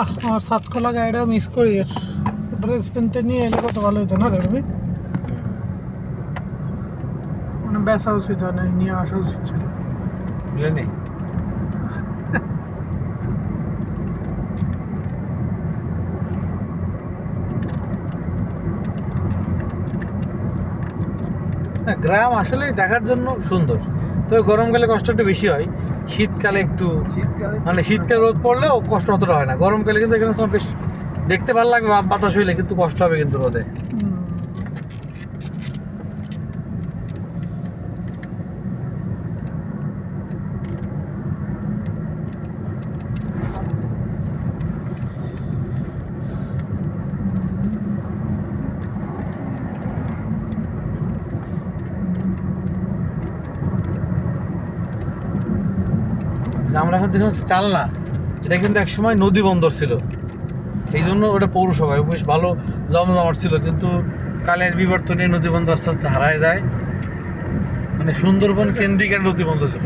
আহ, আমার সাতখোলা গাড়িটা মিস করি। ড্রেস কিনতে নিয়ে এলে কত ভালো হতো না দেখবি মানে বেসা উচিত হয় নিয়ে আসা উচিত ছিল। বুঝলেনি না, গ্রাম আসলে দেখার জন্য সুন্দর। তবে গরমকালে কষ্ট একটু বেশি হয়। শীতকালে একটু মানে শীতকালে রোদ পড়লেও কষ্ট অতটা হয় না। গরমকালে কিন্তু এখানে সব বেশ দেখতে ভালো লাগবে বাতাস হইলে কিন্তু কষ্ট হবে কিন্তু রোদে। আমরা এখন যেখানে চাল না এটা কিন্তু একসময় নদী বন্দর ছিল। এই জন্য ওটা পৌরসভায় বেশ ভালো জমজমাট ছিল, কিন্তু কালের বিবর্তনে নদী বন্দর আস্তে আস্তে হারায় যায়। মানে সুন্দরবন কেন্দ্রিক একটা নদী বন্দর ছিল।